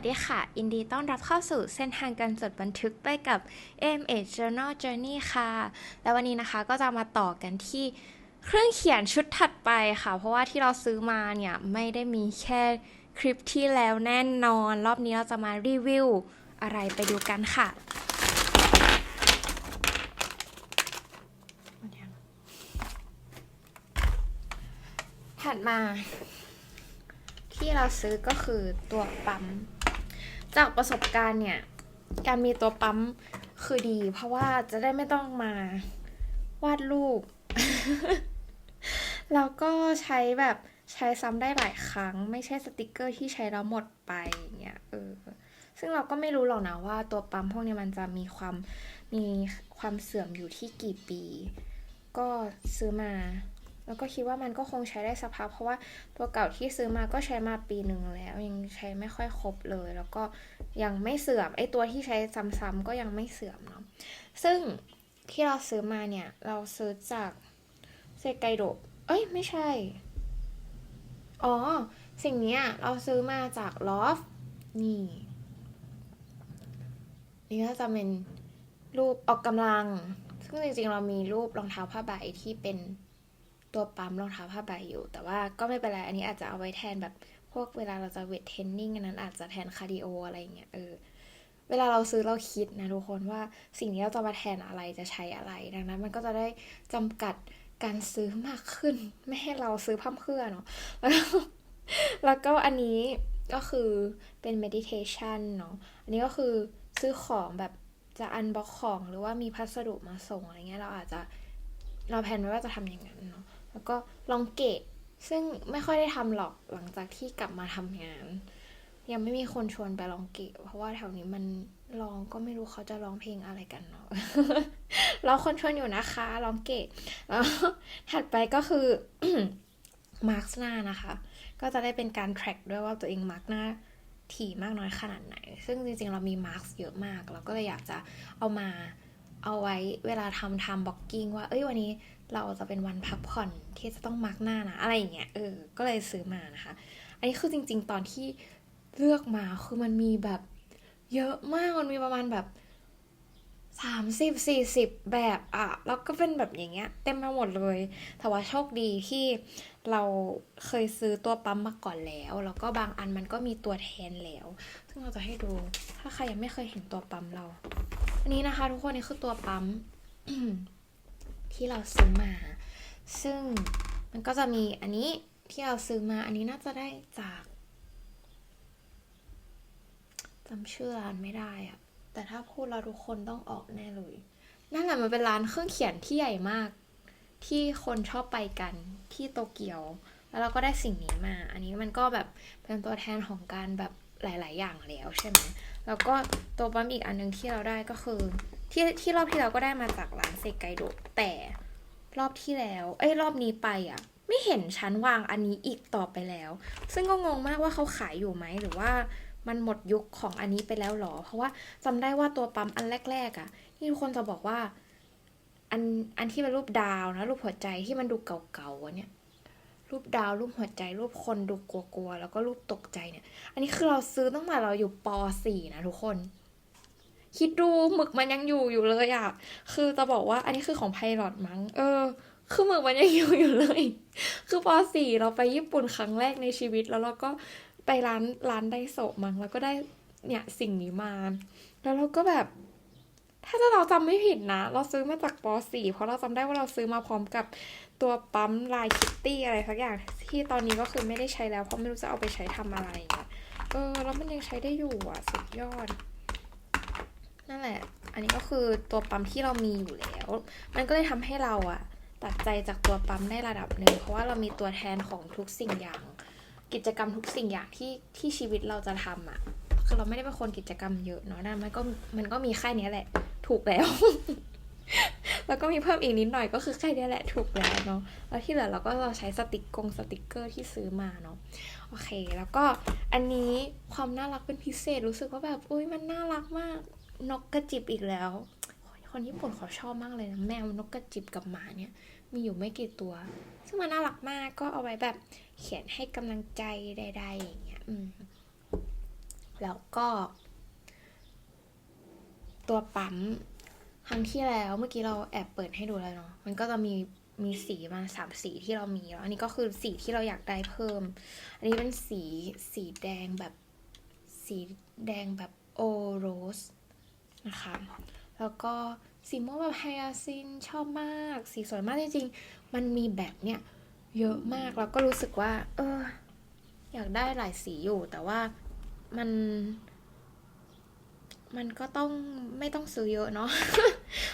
วัสดีค่ะ อินดีต้อนรับเข้าสู่เส้นทางการจดบันทึกไปกับ AMH Journal Journey ค่ะ และวันนี้นะคะก็จะมาต่อกันที่เครื่องเขียนชุดถัดไปค่ะ เพราะว่าที่เราซื้อมาเนี่ย ไม่ได้มีแค่คลิปที่แล้วแน่นอน รอบนี้เราจะมารีวิวอะไรไปดูกันค่ะถัดมาที่เราซื้อก็คือตัวปั๊ม จากประสบการณ์เนี่ย การมีตัวปั๊มคือดี เพราะว่าจะได้ไม่ต้องมาวาดรูป แล้วก็ใช้แบบใช้ซ้ำได้หลายครั้ง ไม่ใช่สติกเกอร์ที่ใช้แล้วหมดไปอย่างเงี้ยเออซึ่งเราก็ไม่รู้หรอกนะว่าตัวปั๊มพวกนี้มันจะมีความมีความเสื่อมอยู่ที่กี่ปี ก็ซื้อมา แล้วก็คิดว่ามันก็คงใช้ได้สักพักเพราะว่าตัวเก่าที่ซื้อมาก็ใช้มาปีหนึ่งแล้ว ยังใช้ไม่ค่อยครบเลย แล้วก็ยังไม่เสื่อมไอตัวที่ใช้ซ้ำๆก็ยังไม่เสื่อมเนาะซึ่งที่เราซื้อมาเนี่ย เราซื้อจากเซไกโดะเอ้ยไม่ใช่ อ๋อ สิ่งนี้เราซื้อมาจากลอฟนี่นี่ก็จะเป็นรูปออกกำลัง ซึ่งจริงๆ เรามีรูปรองเท้าผ้าใบที่เป็น ตัวปั๊มรองเท้าผ้าใบอยู่ แต่ว่าก็ไม่เป็นไร อันนี้อาจจะเอาไว้แทนแบบพวกเวลาเราจะเวทเทรนนิ่งอันนั้นอาจจะแทนคาร์ดิโออะไรเงี้ยเออเวลาเราซื้อเราคิดนะทุกคนว่าสิ่งนี้เราจะมาแทนอะไรจะใช้อะไร ดังนั้น มันก็จะได้จำกัดการซื้อมากขึ้น ไม่ให้เราซื้อพั่มเพื่อเนาะแล้วก็แล้วก็อันนี้ก็คือเป็น meditation เนาะอันนี้ก็คือซื้อของแบบจะอันบ็อกของหรือว่ามีพัสดุมาส่งอะไรเงี้ยเราอาจจะเราแพลนไว้ว่าจะทำอย่างนั้นเนาะ แล้วก็ลองเกะ ซึ่งไม่ค่อยได้ทำหรอกหลังจากที่กลับมาทำงาน ยังไม่มีคนชวนไปลองเกะ เพราะว่าแถวนี้มันลองก็ไม่รู้เขาจะร้องเพลงอะไรกันเนาะเราคนชวนอยู่นะคะลองเกะแล้วถัดไปก็คือมาร์กหน้านะคะ ก็จะได้เป็นการ track ด้วยว่าตัวเองมาร์กหน้าถี่มากน้อยขนาดไหน ซึ่งจริงๆ เรามีมาร์กเยอะมาก เราก็เลยอยากจะเอามาเอาไว้เวลาทำทำบ็อกกิ้งว่า เอ้ยวันนี้ เราจะเป็นวันพักผ่อนที่จะต้องมาร์กหน้านะอะไรอย่างเงี้ยเออก็เลยซื้อมานะคะ อันนี้คือจริง ๆ ตอนที่เลือกมาคือมันมีแบบเยอะมากมันมีประมาณแบบสามสิบสี่สิบแบบอะแล้วก็เป็นแบบอย่างเงี้ย เต็มไปหมดเลย แต่ว่าโชคดีที่เราเคยซื้อตัวปั๊มมาก่อนแล้ว แล้วก็บางอันมันก็มีตัวแทนแล้ว ซึ่งเราจะให้ดู ถ้าใครยังไม่เคยเห็นตัวปั๊มเรา อันนี้นะคะ ทุกคนนี่คือตัวปั๊ม ที่เราซื้อมา ซึ่งมันก็จะมีอันนี้ที่เราซื้อมาอันนี้น่าจะได้จากจำชื่อร้านไม่ได้อะแต่ถ้าพูดแล้วทุกคนต้องออกแน่เลย นั่นแหละมันเป็นร้านเครื่องเขียนที่ใหญ่มาก ที่คนชอบไปกันที่โตเกียว แล้วเราก็ได้สิ่งนี้มา อันนี้มันก็แบบเป็นตัวแทนของการแบบหลาย ๆ อย่างแล้วใช่ไหมแล้วก็ตัวปั๊มอีกอันนึงที่เราได้ก็คือ ที่ที่รอบที่เราก็ได้มาจากร้านเซกไกโดแต่รอบที่แล้ว เอ้ยรอบนี้ไปอะ ไม่เห็นชั้นวางอันนี้อีกต่อไปแล้ว ซึ่งก็งงมากว่าเขาขายอยู่ไหมหรือว่ามันหมดยุคของอันนี้ไปแล้วหรอ เพราะว่าจำได้ว่าตัวปั๊มอันแรก ๆอะที่ทุกคนจะบอกว่า อันอันที่เป็นรูปดาวนะรูปหัวใจที่มันดูเก่าๆอะเนี่ยรูปดาวรูปหัวใจ รูปคนดูกลัวๆแล้วก็รูปตกใจเนี่ย อันนี้คือเราซื้อตั้งแต่เราอยู่ป .4 นะทุกคน คิดดูหมึกมันยังอยู่อยู่เลยอะคือจะบอกว่าอันนี้คือของไพลอตมั้ง เออ คือหมึกมันยังอยู่อยู่เลย คือป .4 เราไปญี่ปุ่นครั้งแรกในชีวิตแล้วเราก็ไปร้านร้านไดโซะมั้งแล้วก็ได้เนี่ยสิ่งนี้มา แล้วเราก็แบบ ถ้าจะเราจำไม่ผิดนะ เราซื้อมาจากป .4 เพราะเราจำได้ว่าเราซื้อมาพร้อมกับตัวปั๊มลายคิตตี้อะไรสักอย่างที่ตอนนี้ก็คือไม่ได้ใช้แล้วเพราะไม่รู้จะเอาไปใช้ทำอะไร เออ แล้วมันยังใช้ได้อยู่อะ สุดยอด นั่นแหละ อันนี้ก็คือตัวปั๊มที่เรามีอยู่แล้ว มันก็เลยทำให้เราอะตัดใจจากตัวปั๊มได้ระดับหนึ่งเพราะว่าเรามีตัวแทนของทุกสิ่งอย่าง กิจกรรมทุกสิ่งอย่างที่ที่ชีวิตเราจะทำอะคือเราไม่ได้เป็นคนกิจกรรมเยอะเนาะนั่นมันก็มันก็มีแค่นี้แหละ ถูกแล้ว แล้วก็มีเพิ่มอีกนิดหน่อยก็คือแค่นี้แหละถูกแล้วเนาะแล้วที่เหลือเราก็เราใช้สติกกงสติกเกอร์ที่ซื้อมาเนาะโอเค แล้วก็อันนี้ความน่ารักเป็นพิเศษรู้สึกว่าแบบอุ้ยมันน่ารักมาก นกกระจิบอีกแล้ว คนญี่ปุ่นเขาชอบมากเลยนะแมวนกกระจิบกับหมาเนี่ยมีอยู่ไม่กี่ตัว ซึ่งมันน่ารักมากก็เอาไว้แบบเขียนให้กำลังใจใดๆอย่างเงี้ยอืมแล้วก็ ตัวปั๊มครั้งที่แล้วเมื่อกี้เราแอบเปิดให้ดูแล้วเนาะมันก็จะมีมีสีมาสามสีที่เรามีแล้วอันนี้ก็คือสีที่เราอยากได้เพิ่ม อันนี้เป็นสีสีแดงแบบสีแดงแบบโอโรส นะคะ แล้วก็สีม่วงแบบไฮยาซินชอบมาก สีสวยมากจริงๆ มันมีแบบเนี้ยเยอะมากแล้วก็รู้สึกว่า เออ อยากได้หลายสีอยู่ แต่ว่ามัน มันก็ต้องไม่ต้องซื้อเยอะเนาะ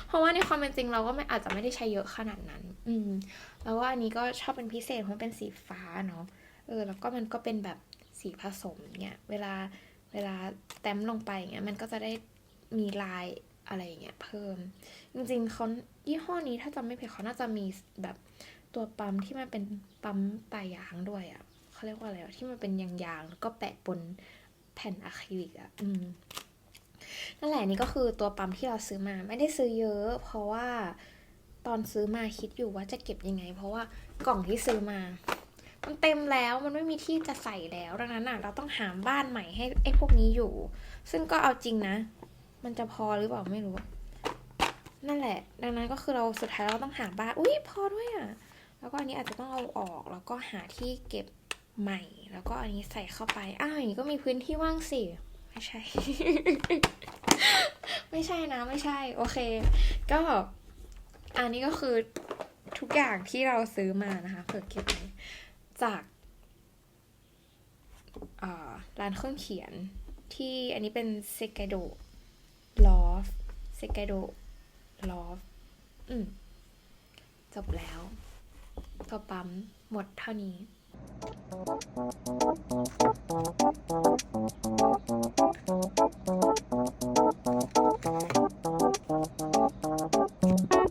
เพราะว่าในความเป็นจริงเราก็ไม่อาจจะไม่ได้ใช้เยอะขนาดนั้น อืม แล้วว่าอันนี้ก็ชอบเป็นพิเศษเพราะเป็นสีฟ้าเนาะ เออ แล้วก็มันก็เป็นแบบสีผสมเนี่ย เวลา เวลาแต้มลงไปเงี้ยมันก็จะได้ มีลายอะไรอย่างเงี้ยเพิ่ม จริงๆเขายี่ห้อนี้ถ้าจำไม่ผิดเขาน่าจะมีแบบตัวปั๊มที่มันเป็นปั๊มตายางด้วยอะ่ะเขาเรียกว่าอะไรวะที่มันเป็นยางๆแล้วก็แปะบนแผ่นอะคริลิกอะ่ะอืมนั่นแหละนี่ก็คือตัวปั๊มที่เราซื้อมาไม่ได้ซื้อเยอะ เพราะว่าตอนซื้อมาคิดอยู่ว่าจะเก็บยังไง เพราะว่ากล่องที่ซื้อมา มันเต็มแล้วมันไม่มีที่จะใส่แล้วดังนั้นอะเราต้องหาบ้านใหม่ให้ไอ้พวกนี้อยู่ ซึ่งก็เอาจริงนะ มันจะพอหรือเปล่าไม่รู้ นั่นแหละ ดังนั้นก็คือเราสุดท้ายเราต้องหาบ้านอุ้ยพอด้วยอะ แล้วก็อันนี้อาจจะต้องเอาออก แล้วก็หาที่เก็บใหม่ แล้วก็อันนี้ใส่เข้าไป อ้าวอย่างนี้ก็มีพื้นที่ว่างสิไม่ใช่ ไม่ใช่นะไม่ใช่ โอเค ก็อันนี้ก็คือทุกอย่างที่เราซื้อมานะคะเผื่อเก็บไว้จากร้านเครื่องเขียนที่อันนี้เป็นเซกโด ลอฟเซกโดลอฟอืม จบแล้ว ตัวปั๊มหมดเท่านี้ต่อ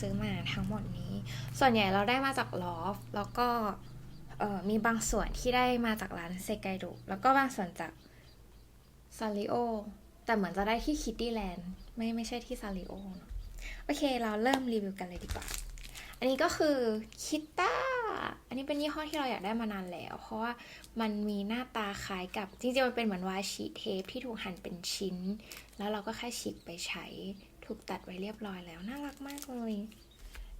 ซื้อมาทั้งหมดนี้ ส่วนใหญ่เราได้มาจากลอฟแล้วก็มีบางส่วนที่ได้มาจากร้านเซไกดุแล้วก็บางส่วนจากซาริโอแต่เหมือนจะได้ที่คิตตี้แลนด์ไม่ไม่ใช่ที่ซาริโอเนอะโอเคเราเริ่มรีวิวกันเลยดีกว่า อันนี้ก็คือคิตต้าอันนี้เป็นยี่ห้อที่เราอยากได้มานานแล้ว เพราะว่ามันมีหน้าตาคล้ายกับ จริงๆ มันเป็นเหมือนวาชีเทปที่ถูกหั่นเป็นชิ้น แล้วเราก็แค่ฉีกไปใช้ ถูกตัดไว้เรียบร้อยแล้ว น่ารักมากเลย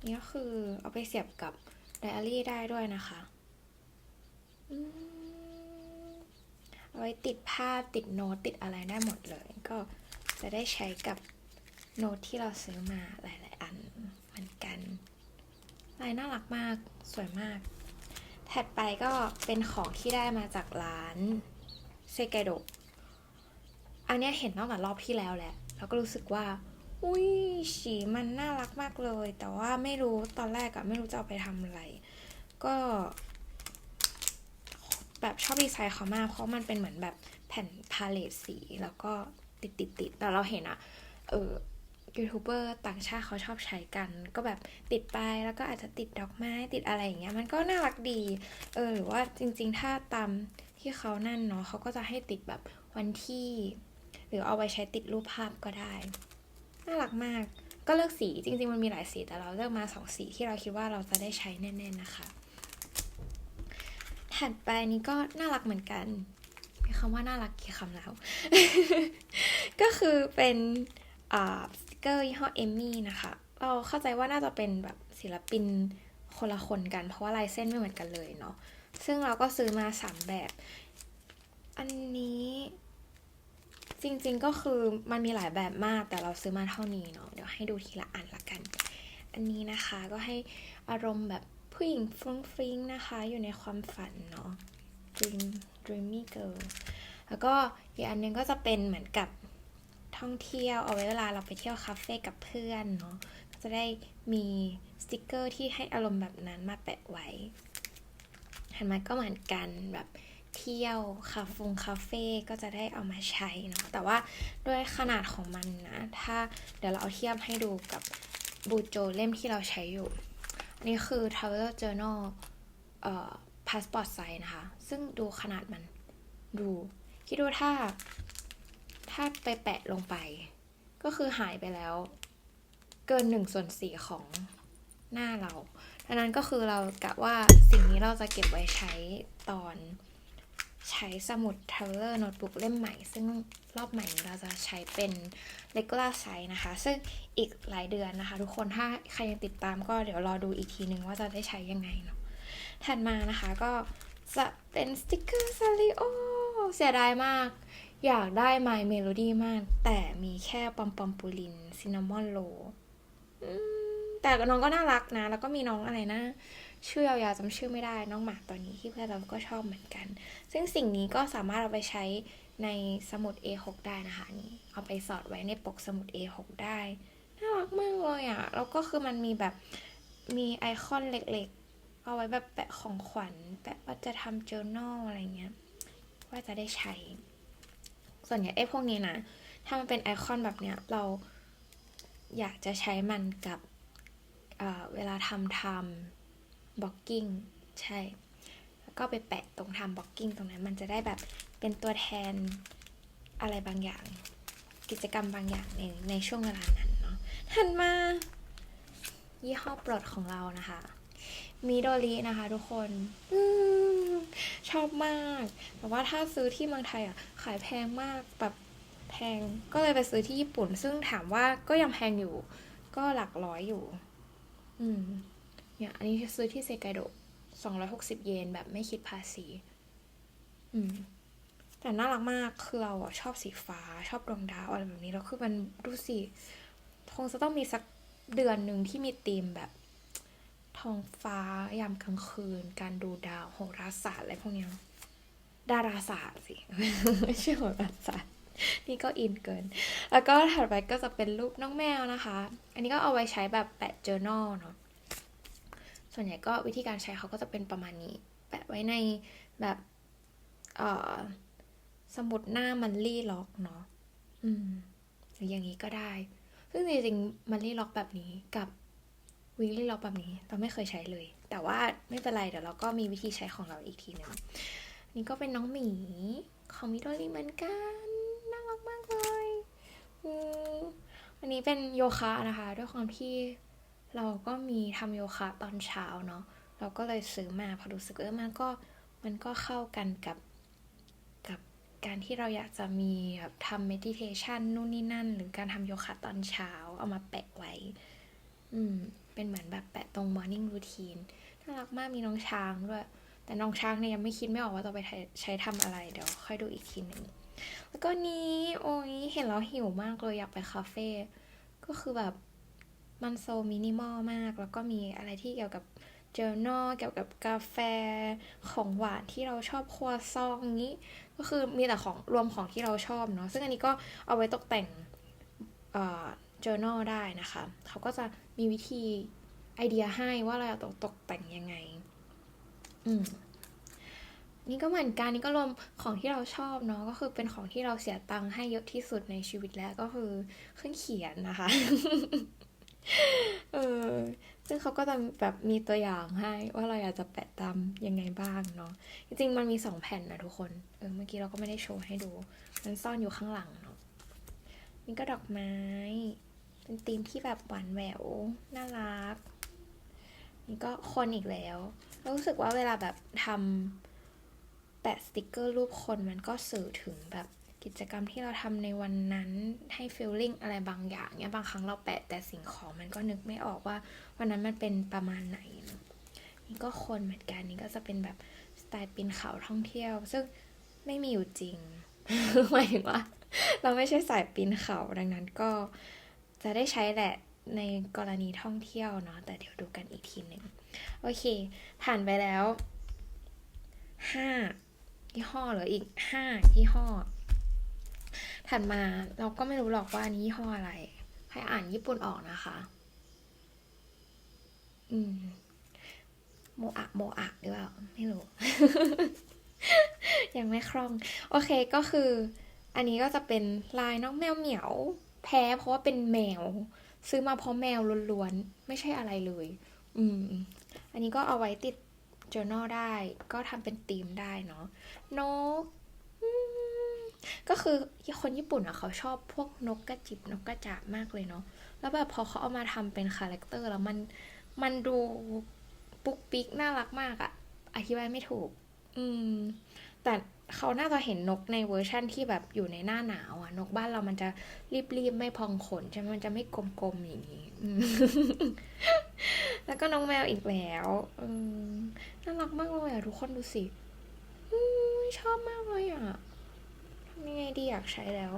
นี่ก็คือเอาไปเสียบกับไดอารี่ได้ด้วยนะคะเอาไว้ติดภาพติดโน้ตติดอะไรได้หมดเลย ก็จะได้ใช้กับโน้ตที่เราซื้อมาหลาย ๆ อันเหมือนกันลายน่ารักมากสวยมาก ถัดไปก็เป็นของที่ได้มาจากร้านเซกโดอันนี้เห็นตั้งแต่รอบที่แล้วแหละ แล้วก็รู้สึกว่า อุ้ยสีมันน่ารักมากเลย แต่ว่าไม่รู้ตอนแรกอะไม่รู้จะเอาไปทำอะไร ก็ แบบชอบดีไซน์เขามากเพราะมันเป็นเหมือนแบบแผ่นพาเลตสีแล้วก็ติดติดติดแต่เราเห็นอะเออยูทูบเบอร์ต่างชาติเขาชอบใช้กัน ก็แบบติดไปแล้วก็อาจจะติดดอกไม้ติดอะไรอย่างเงี้ย มันก็น่ารักดี เออหรือว่าจริง ๆ ถ้าตามที่เขานั่นเนาะเขาก็จะให้ติดแบบวันที่ หรือเอาไว้ใช้ติดรูปภาพก็ได้ น่ารักมาก ก็เลือกสีจริง ๆ มันมีหลายสีแต่เราเลือกมาสองสีที่เราคิดว่าเราจะได้ใช้แน่ๆนะคะ ถัดไปนี้ก็น่ารักเหมือนกันมีคำว่าน่ารักกี่คำแล้ว ก็คือเป็นสติกเกอร์ยี่ห้อเอมมี่นะคะเราเข้าใจว่าน่าจะเป็นแบบศิลปินคนละคนกัน เพราะว่าลายเส้นไม่เหมือนกันเลยเนาะซึ่งเราก็ซื้อมาสามแบบ อันนี้ จริงๆก็คือมันมีหลายแบบมากแต่เราซื้อมาเท่านี้เนาะเดี๋ยวให้ดูทีละอันละกัน อันนี้นะคะก็ให้อารมณ์แบบผู้หญิงฟรุ้งฟริ้งนะคะ อยู่ในความฝันเนาะ dream dreamy girl แล้วก็อีกอันนึงก็จะเป็นเหมือนกับท่องเที่ยวเอาไว้เวลาเราไปเที่ยวคาเฟ่กับเพื่อนเนาะก็จะได้มีสติกเกอร์ที่ให้อารมณ์แบบนั้นมาแปะไว้ห็นไหมก็เหมือนกันแบบ เที่ยวคาเฟงคาเฟ่ก็จะได้เอามาใช้เนาะแต่ว่าด้วยขนาดของมันนะถ้าเดี๋ยวเราเอาเทียบให้ดูกับบูโจเล่มที่เราใช้อยู่ อันนี้คือ Traveler Journal เอ่อ Passport Size นะคะ ซึ่งดูขนาดมันดูคิดดูถ้า ถ้าไปแปะลงไป ก็คือหายไปแล้ว เกินหนึ่งส่วนสี่ของหน้าเราดังนั้นก็คือเรากะว่าสิ่งนี้เราจะเก็บไว้ใช้ตอน ใช้สมุด Traveler Notebook เล่มใหม่ ซึ่งรอบใหม่เราจะใช้เป็น regular size นะคะ ซึ่งอีกหลายเดือนนะคะ ทุกคนถ้าใครยังติดตามก็เดี๋ยวรอดูอีกทีนึงว่าจะได้ใช้ยังไงเนาะถัดมานะคะก็จะเป็นสติกเกอร์ซาริโอเสียดายมาก อยากได้ My Melody มาก แต่มีแค่ปอมปอมปูลินซินนามอนโลแต่น้องก็น่ารักนะ แล้วก็มีน้องอะไรนะ ชื่อยาวๆจำชื่อไม่ได้น้องหมาตัวนี้ที่เพื่อนเราก็ชอบเหมือนกัน ซึ่งสิ่งนี้ก็สามารถเอาไปใช้ในสมุด A6 ได้นะคะนี่เอาไปสอดไว้ในปกสมุด A6 ได้น่ารักมากเลยอะ่ะแล้วก็คือมันมีแบบมีไอคอนเล็กๆ เอาไว้แบบแปะของขวัญแปะว่าจะทำ journal อะไรเงี้ยว่าจะได้ใช้ ส่วนใหญ่ไอพวกนี้นะถ้ามันเป็นไอคอนแบบเนี้ยเราอยากจะใช้มันกับเเวลาทำทำ บล็อกกิ้งใช่ แล้วก็ไปแปะตรงทำบล็อกกิ้งตรงนั้น มันจะได้แบบเป็นตัวแทนอะไรบางอย่าง กิจกรรมบางอย่างในในช่วงเวลานั้นเนาะถัดมา ยี่ห้อโปรดของเรานะคะมิโดรินะคะทุกคนอชอบมาก แต่ว่าถ้าซื้อที่เมืองไทยอะ ขายแพงมากแบบแพง ก็เลยไปซื้อที่ญี่ปุ่น ซึ่งถามว่าก็ยังแพงอยู่ ก็หลักร้อยอยู่ อืม เนี่ยอันนี้ซื้อที่เซไกโดสองร้อยหกสิบเยนแบบไม่คิดภาษี อืม แต่น่ารักมากคือเราอะชอบสีฟ้าชอบดวงดาวอะไรแบบนี้แล้วคือมันดูสิคงจะต้องมีสักเดือนหนึ่งที่มีธีมแบบท้องฟ้ายามกลางคืน การดูดาวโหราศาสตร์อะไรพวกนี้ดาราศาสตร์สิไม่ใช่โหราศาสตร์นี่ก็อินเกิน แล้วก็ถัดไปก็จะเป็นรูปน้องแมวนะคะ อันนี้ก็เอาไว้ใช้แบบแปะ journal เนาะ ส่วนใหญ่ก็วิธีการใช้เขาก็จะเป็นประมาณนี้ แปะไว้ในแบบสมุดหน้ามันลี่ล็อกเนาะอืมหรืออย่างนี้ก็ได้ ซึ่งจริงๆมันลี่ล็อกแบบนี้กับวิงลี่ล็อกแบบนี้เราไม่เคยใช้เลย แต่ว่าไม่เป็นไรเดี๋ยวเราก็มีวิธีใช้ของเราอีกทีหนึ่งนี่ก็เป็นน้องหมีของมิโดริเหมือนกันน่ารักมากเลยอันนี้เป็นโยคะนะคะ ด้วยความที่ เราก็มีทำโยคะตอนเช้าเนาะเราก็เลยซื้อมาพอรู้สึกเออมันก็มันก็เข้ากันกับกับการที่เราอยากจะมีแบบทำเมดิเทชันนู่นนี่นั่น หรือการทำโยคะตอนเช้าเอามาแปะไว้ อืม เป็นเหมือนแบบแปะตรง morning routine น่ารักมากมีน้องช้างด้วยแต่น้องช้างเนี่ยยังไม่คิดไม่ออกว่าจะไปใช้ทำอะไรเดี๋ยวค่อยดูอีกทีหนึ่งแล้วก็นี้โอ้ยเห็นแล้วหิวมากเลยอยากไปคาเฟ่ก็คือแบบ มันโซมินิมอลมาก แล้วก็มีอะไรที่เกี่ยวกับเจอร์นอเกี่ยวกับกาแฟของหวานที่เราชอบครัวซองนี้ ก็คือมีแต่ของรวมของที่เราชอบเนาะซึ่งอันนี้ก็เอาไว้ตกแต่งเอ่อ journal ได้นะคะ เขาก็จะมีวิธีไอเดียให้ว่าเราจะตกตกแต่งยังไง อืม นี่ก็เหมือนกันนี่ก็รวมของที่เราชอบเนาะก็คือเป็นของที่เราเสียตังค์ให้เยอะที่สุดในชีวิตแล้วก็คือเครื่องเขียนนะคะ เออ ซึ่งเขาก็จะแบบมีตัวอย่างให้ ว่าเราอยากจะแปะตามยังไงบ้างเนาะ จริงๆ มันมีสองแผ่นนะทุกคน เออ เมื่อกี้เราก็ไม่ได้โชว์ให้ดู มันซ่อนอยู่ข้างหลังเนาะนี่ก็ดอกไม้ เป็นธีมที่แบบหวานแหวว น่ารัก นี่ก็คนอีกแล้ว รู้สึกว่าเวลาแบบทำแปะสติกเกอร์รูปคนมันก็สื่อถึงแบบ กิจกรรมที่เราทำในวันนั้นให้ฟีลลิ่งอะไรบางอย่างเนี่ยบางครั้งเราแปะแต่สิ่งของมันก็นึกไม่ออกว่า วันนั้นมันเป็นประมาณไหนนี่ก็คนเหมือนกันนี่ก็จะเป็นแบบสไตล์ปีนเขาท่องเที่ยว ซึ่งไม่มีอยู่จริงหมายถึงว่า เราไม่ใช่สายปีนเขาดังนั้นก็จะได้ใช้แหละในกรณีท่องเที่ยวเนาะแต่เดี๋ยวดูกันอีกทีหนึ่งโอเค ผ่านไปแล้วห้ายี่ห้อหลืออีกห้ายี่ห้อ ถัดมาเราก็ไม่รู้หรอกว่านี้ยี่ห้ออะไร ให้อ่านญี่ปุ่นออกนะคะ อืม โมอะโมอะหรือเปล่า ไม่รู้ ยังไม่คล่อง โอเคก็คือ อันนี้ก็จะเป็นลายน้องแมวเหมียว แพ้เพราะว่าเป็นแมว ซื้อมาเพราะแมวล้วนๆ ไม่ใช่อะไรเลย อืม อันนี้ก็เอาไว้ติด journal ได้ ก็ทำเป็นธีมได้เนาะนก ก็คือคนญี่ปุ่นอะเขาชอบพวกนกกระจิบนกกระจาบมากเลยเนาะแล้วแบบพอเขาเอามาทำเป็นคาแรคเตอร์แล้วมันมันดูปุ๊กปิ๊กน่ารักมากอะอธิบายไม่ถูก อืม แต่เขาน่าจะเห็นนกในเวอร์ชั่นที่แบบอยู่ในหน้าหนาวอะนกบ้านเรามันจะรีบๆไม่พองขนใช่ไหมมันจะไม่กลมๆอย่างนี้แล้วก็น้องแมวอีกแล้วอืมน่ารักมากเลยอะทุกคนดูสิชอบมากเลยอะ ทำยังไงดีอยากใช้แล้ว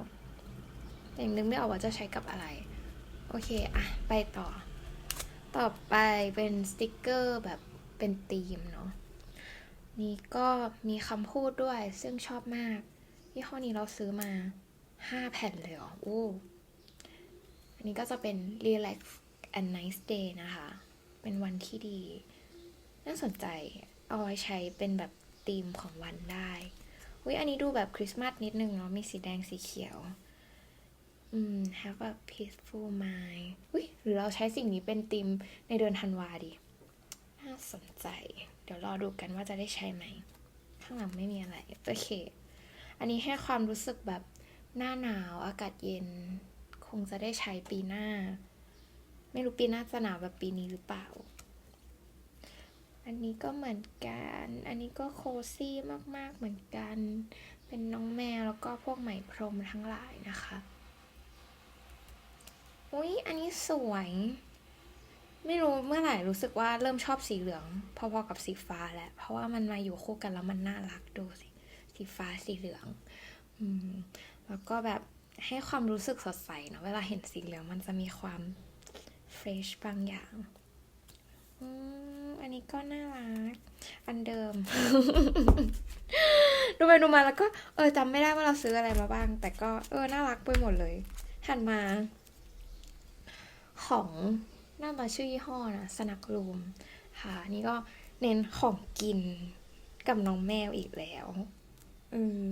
แต่ยังนึกไม่ออกว่าจะใช้กับอะไร โอเคอะไปต่อ ต่อไปเป็นสติกเกอร์แบบเป็นธีมเนาะนี่ก็มีคำพูดด้วยซึ่งชอบมากยี่ห้อนี้เราซื้อมา 5 แผ่นเลยเหรอโอ้อันนี้ก็จะเป็น relax and nice day นะคะ เป็นวันที่ดี น่าสนใจเอาไว้ใช้เป็นแบบธีมของวันได้ อุ้ยอันนี้ดูแบบคริสต์มาสนิดนึงเนาะ มีสีแดงสีเขียว อืม have a peaceful mind อุ้ยหรือเราใช้สิ่งนี้เป็นธีมในเดือนธันวาดี น่าสนใจ เดี๋ยวรอดูกันว่าจะได้ใช้ไหม ข้างหลังไม่มีอะไร โอเค อันนี้ให้ความรู้สึกแบบหน้าหนาวอากาศเย็น คงจะได้ใช้ปีหน้า ไม่รู้ปีหน้าจะหนาวแบบปีนี้หรือเปล่า อันนี้ก็เหมือนกัน อันนี้ก็โคซี่มากๆเหมือนกัน เป็นน้องแมวแล้วก็พวกไหมพรมทั้งหลายนะคะอุ๊ยอันนี้สวย ไม่รู้เมื่อไหร่รู้สึกว่าเริ่มชอบสีเหลือง พอๆกับสีฟ้าแหละเพราะว่ามันมาอยู่คู่กันแล้วมันน่ารักดูสิสีฟ้าสีเหลือง อืม แล้วก็แบบให้ความรู้สึกสดใสเนอะเวลาเห็นสีเหลืองมันจะมีความเฟรชบางอย่าง อืม นี้ก็น่ารัก อันเดิม ดูไปดูมาแล้วก็เออจำไม่ได้ว่าเราซื้ออะไรมาบ้าง แต่ก็เออน่ารักไปหมดเลยถัดมา ของน่ามาชื่อยี่ห้อนะสนักรูมค่ะนี่ก็เน้นของกินกับน้องแมวอีกแล้วอืม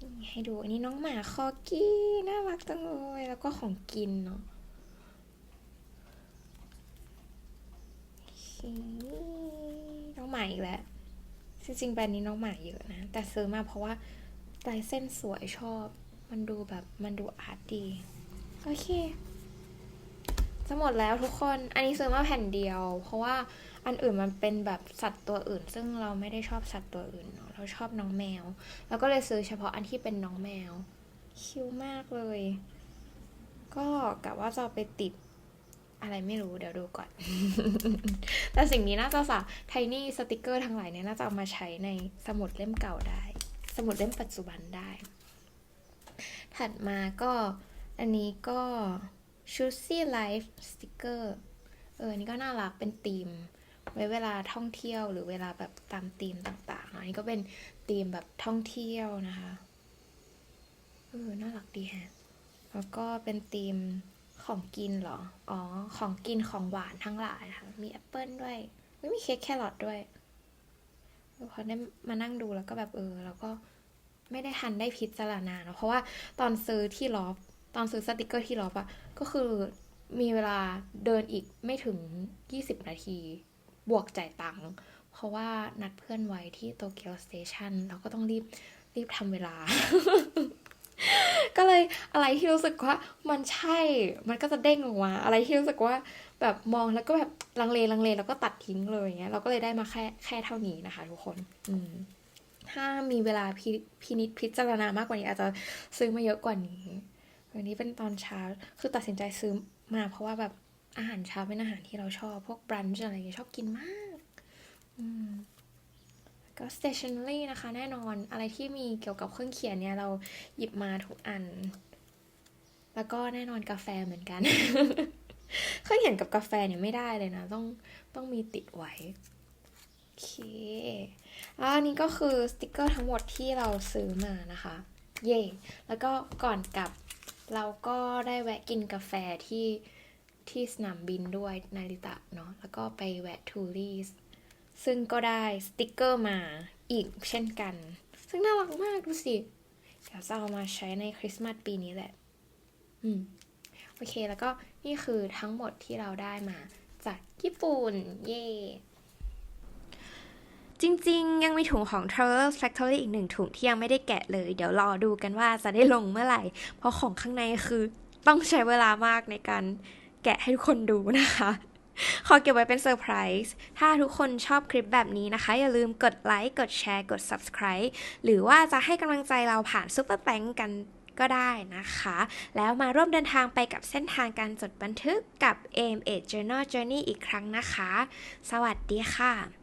นี่ให้ดูอันนี้น้องหมาคอกี้น่ารักจังเลยแล้วก็ของกินเนาะโอเค น้องหมาอีกแล้ว จริงๆแบรนด์นี้น้องหมาเยอะนะ แต่ซื้อมาเพราะว่าลายเส้นสวยชอบ มันดูแบบมันดูอาร์ตดี โอเค จะหมดแล้วทุกคน อันนี้ซื้อมาแผ่นเดียว เพราะว่าอันอื่นมันเป็นแบบสัตว์ตัวอื่น ซึ่งเราไม่ได้ชอบสัตว์ตัวอื่นเนาะ เราชอบน้องแมว แล้วก็เลยซื้อเฉพาะอันที่เป็นน้องแมว คิวมากเลย ก็กะว่าจะไปติด อะไรไม่รู้เดี๋ยวดูก่อน แต่สิ่งนี้น่าจะสาไทนี่สติกเกอร์ทั้งหลายเนี่ยน่าจะเอามาใช้ในสมุดเล่มเก่าได้ สมุดเล่มปัจจุบันได้ ถัดมาก็อันนี้ก็ Choosy Life Sticker เออนี่ก็น่ารักเป็นธีม ไว้เวลาท่องเที่ยวหรือเวลาแบบตามธีมต่างๆเนอะอันนี้ก็เป็นธีมแบบท่องเที่ยวนะคะเออน่ารักดีฮะแล้วก็เป็นธีม ของกินเหรอ อ๋อ ของกินของหวานทั้งหลายค่ะ มีแอปเปิลด้วย ไม่มีเค้กแครอทด้วยเออพอได้มานั่งดูแล้วก็แบบเออ แล้วก็ไม่ได้ทันได้พิจารณาเนอะเพราะว่าตอนซื้อที่ล็อบตอนซื้อสติกเกอร์ที่ล็อบอะก็คือมีเวลาเดินอีกไม่ถึง 20 นาที บวกจ่ายตังค์เพราะว่านัดเพื่อนไว้ที่โตเกียวสเตชันเราก็ต้องรีบรีบทำเวลา ก็เลยอะไรที่รู้สึกว่ามันใช่ มันก็จะเด้งออกมา อะไรที่รู้สึกว่าแบบมองแล้วก็แบบลังเลลังเลแล้วก็ตัดทิ้งเลยอย่างเงี้ย เราก็เลยได้มาแค่แค่เท่านี้นะคะ ทุกคน อืมถ้ามีเวลาพิพินิจพิจารณามากกว่านี้ อาจจะซื้อมาเยอะกว่านี้ วันนี้เป็นตอนเช้า คือตัดสินใจซื้อมาเพราะว่าแบบอาหารเช้าเป็นอาหารที่เราชอบ พวกบรันช์อะไรอย่างเงี้ยชอบกินมาก อืม ก็ stationery นะคะ แน่นอนอะไรที่มีเกี่ยวกับเครื่องเขียนเนี่ย เราหยิบมาทุกอัน แล้วก็แน่นอนกาแฟเหมือนกัน เครื่องเขียนกับกาแฟเนี่ยไม่ได้เลยนะ ต้องต้องมีติดไว้โอเคแล้วอันนี้ก็คือสติกเกอร์ทั้งหมดที่เราซื้อมานะคะ เย่แล้วก็ก่อนกลับเราก็ได้แวะกินกาแฟที่ที่สนามบินด้วยนาริตะเนาะแล้วก็ไปแวะทูรีส ซึ่งก็ได้สติกเกอร์มาอีกเช่นกัน ซึ่งน่ารักมากดูสิ เดี๋ยวจะเอามาใช้ในคริสต์มาสปีนี้แหละ อืม โอเคแล้วก็นี่คือทั้งหมดที่เราได้มาจากญี่ปุ่น เย่จริงๆ ยังมีถุงของ Travel Factory อีกหนึ่งถุงที่ยังไม่ได้แกะเลย เดี๋ยวรอดูกันว่าจะได้ลงเมื่อไหร่ เพราะของข้างในคือต้องใช้เวลามากในการแกะให้ทุกคนดูนะคะ ขอเก็บไว้เป็นเซอร์ไพรส์ถ้าทุกคนชอบคลิปแบบนี้นะคะ อย่าลืมกดไลค์กดแชร์กด Subscribe หรือว่าจะให้กำลังใจเราผ่านซ u เปอร์แบงกันก็ได้นะคะ แล้วมาร่วมเดินทางไปกับเส้นทางการจดบันทึกกับ AMA Journal Journey อีกครั้งนะคะ สวัสดีค่ะ